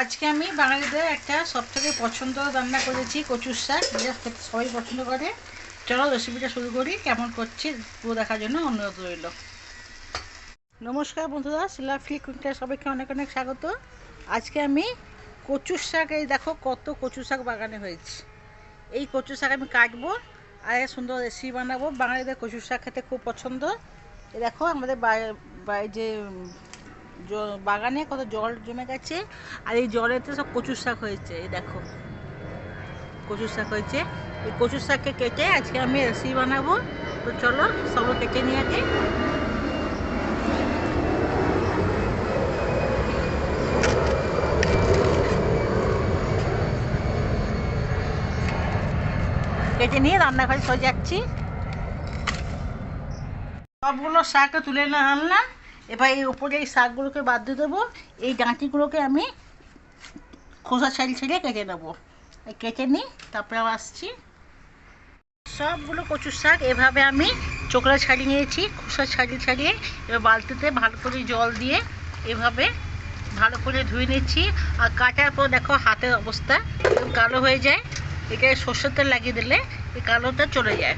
আজকে আমি বাঙালিদের একটা সবথেকে পছন্দ রান্না করেছি কচুর শাক। যেটা খেতে সবাই পছন্দ করে। চলো রেসিপিটা শুরু করি, কেমন করছি পুরো দেখার জন্য অনুরোধ রইল। নমস্কার বন্ধুরা, শিলা ফ্লি কুইকটা সবাইকে অনেক অনেক স্বাগত। আজকে আমি কচুর শাক, এই দেখো কত কচু শাক বাগানে হয়েছে। এই কচু শাক আমি কাটবো আর সুন্দর রেসিপি বানাবো। বাঙালিদের কচুর শাক খেতে খুব পছন্দ। দেখো আমাদের যে বাগানে কত জল জমে গেছে, আর এই জলেতে সব কচুর শাক হয়েছে, এই দেখো। কচুর শাক হয়েছে। এই কচুর শাককে কেটে আজকে আমি রেসিপি বানাবো। তো চলো সব কেটে নিয়ে আগে। কেটে নিয়ে রান্নাঘরে চলে যাচ্ছি। সবগুলো শাকটা তুলে না আনলাম। এবার এই উপরে এই শাকগুলোকে বাদ দিয়ে দেবো। এই ডাঁটিগুলোকে আমি খোসা ছাড়িয়ে ছাড়িয়ে কেটে এই কেটে নিই, তারপরে আসছি। সবগুলো কচুর শাক এভাবে আমি চোকলা ছাড়িয়ে নিয়েছি, খোসা ছাড়িয়ে ছাড়িয়ে। এবার বালতিতে ভালো করে জল দিয়ে এভাবে ভালো করে ধুয়ে নিচ্ছি। আর কাটার পর দেখো হাতের অবস্থা কালো হয়ে যায়। এটা সর্ষের তেল লাগিয়ে দিলে এই কালোটা চলে যায়।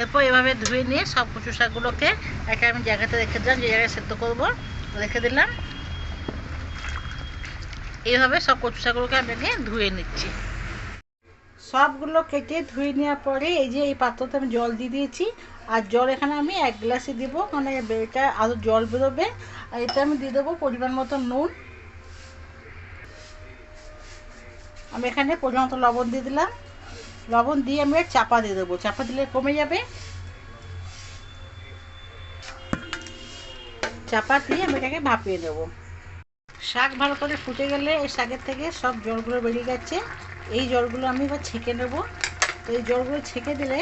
এরপর এভাবে ধুয়ে নিয়ে সব কচু শাকগুলোকে একটা আমি জায়গাতে রেখে দিলাম, যে জায়গায় সেদ্ধ করব, রেখে দিলাম। এইভাবে সব কচু শাকগুলোকে আমি আগে ধুয়ে নিচ্ছি। সবগুলো কেটে ধুয়ে নেওয়ার পরে এই যে এই পাত্রতে আমি জল দিয়ে দিয়েছি, আর জল এখানে আমি এক গ্লাসে দিব মানে এটা আরও জল বেরোবে, আর এটা আমি দিয়ে দেবো পরিমাণ মতো নুন। আমি এখানে পরিমাণ মতো লবণ দিয়ে দিলাম। লবণ দিয়ে আমি চাপা দিয়ে দেবো। চাপা দিলে কমে যাবে। চাপা দিয়ে আমি এটাকে ভাপিয়ে দেবো। শাক ভালো করে ফুটে গেলে এই শাকের থেকে সব জলগুলো বেরিয়ে গেছে এই জলগুলো আমি এবার ছেঁকে নেব। তো এই জলগুলো ছেঁকে দিলে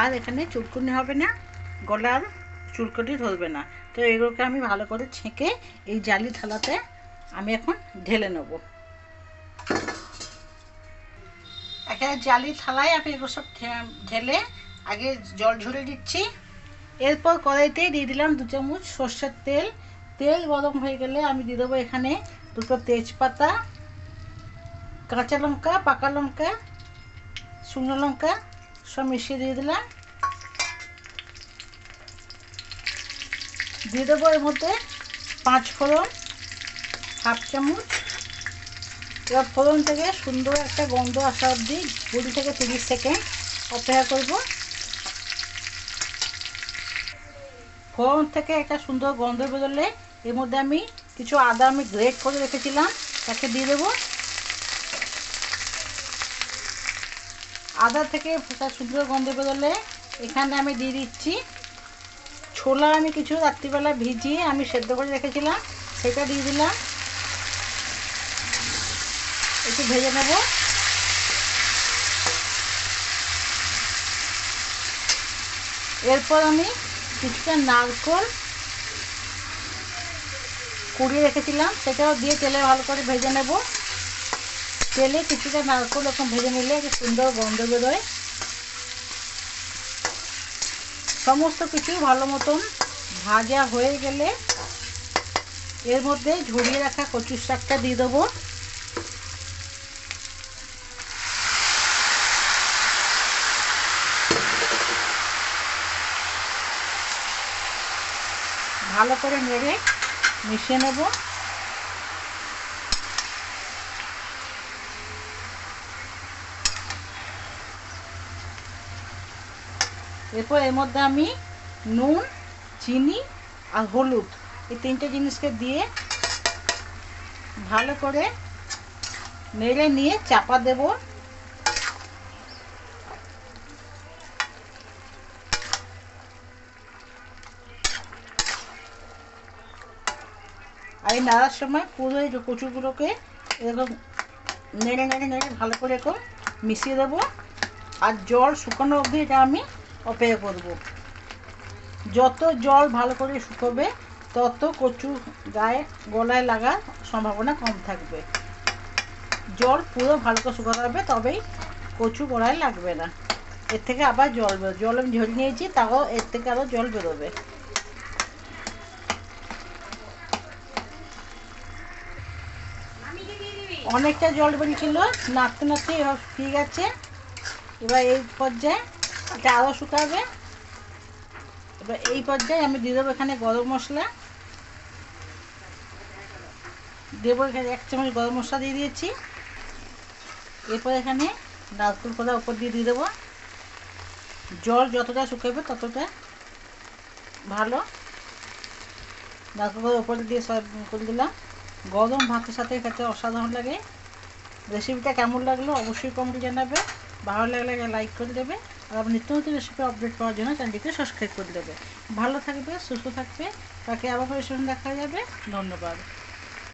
আর এখানে চুলকুনি হবে না, গলার চুলকুনি ধরবে না। তো এগুলোকে আমি ভালো করে ছেঁকে এই জালি থালাতে আমি এখন ঢেলে নেব। একটা জালি থালায় আমি এগুলো সব ঢেলে আগে জল ঝরে দিচ্ছি এরপর কড়াইতে দিয়ে দিলাম দু চামচ সর্ষের তেল। তেল গরম হয়ে গেলে আমি দিয়ে দেবো এখানে দুটো তেজপাতা, কাঁচা লঙ্কা, পাকা লঙ্কা, শুকনো লঙ্কা সব মিশিয়ে দিয়ে দিলাম। দিয়ে দেবো এর মধ্যে পাঁচ ফোড়ন, হাফ চামচ এবার ফোড়ন থেকে সুন্দর একটা গন্ধ আসা অবধি কুড়ি থেকে, তিরিশ সেকেন্ড অপেক্ষা করব। ফোড়ন থেকে একটা সুন্দর গন্ধ বেরোলে এর মধ্যে আমি কিছু আদা আমি গ্রেট করে রেখেছিলাম, তাকে দিয়ে দেবো। আদা থেকে একটা সুন্দর গন্ধ বেরোলে এখানে আমি দিয়ে দিচ্ছি ছোলা আমি কিছু রাত্রিবেলা ভিজিয়ে আমি সেদ্ধ করে রেখেছিলাম, সেটা দিয়ে দিলাম। একটু ভেজে নেব। এরপর আমি কিছুটা নারকল কুড়িয়ে রেখেছিলাম, সেটাও দিয়ে তেলে ভালো করে ভেজে নেব। তেলে কিছুটা নারকল এরকম ভেজে নিলে একটা সুন্দর গন্ধ বেরোয়। সমস্ত কিছু ভালো মতন ভাজা হয়ে গেলে এর মধ্যে ঝরিয়ে রাখা কচুর শাকটা দিয়ে দেবো। ভালো করে নেড়ে মিশিয়ে নেব। এরপর এর মধ্যে আমি নুন, চিনি আর হলুদ এই তিনটে জিনিসকে দিয়ে ভালো করে নেড়ে নিয়ে চাপা দেবো। আর এই নাড়ার সময় পুরো এই কচুগুলোকে এরকম নেড়ে নেড়ে নেড়ে ভালো করে এরকম মিশিয়ে দেবো। আর জল শুকানো অবধি এটা আমি অপেক্ষা করব। যত জল ভালো করে শুকোবে, তত কচু গায়ে, গলায় লাগার সম্ভাবনা কম থাকবে। জল পুরো ভালো করে শুকাতে হবে, তবেই কচু গলায় লাগবে না। এর থেকে আবার জল বেরো জল আমি ঝরিয়ে নিয়েছি, তাও এর থেকে আরও জল বেরোবে। অনেকটা জল বেরিয়েছিল, নাড়তে নাড়তে এবার শুকিয়ে গেছে এবার এই পর্যায়ে এটা আরও শুকাবে। এবার এই পর্যায়ে আমি দিয়ে দেবো এখানে গরম মশলা। দেবো এখানে এক চামচ গরম মশলা দিয়ে দিয়েছি। এরপর এখানে নারকেল কলা উপর দিয়ে দিয়ে দেবো। জল যতটা শুকাবে ততটা ভালো। নারকেল কলা উপরে দিয়ে সব করে দিলাম। গরম ভাতের সাথে খেতে অসাধারণ লাগে। রেসিপিটা কেমন লাগল অবশ্যই কমেন্টে জানাবে। ভালো লাগলে লাইক করে দেবে। আর আমার নিত্য নতুন রেসিপি আপডেট পাওয়ার জন্য চ্যানেলটিকে সাবস্ক্রাইব করে দেবে। ভালো থাকবে, সুস্থ থাকবে। তাকে আবার পরিশ্রম দেখা যাবে। ধন্যবাদ।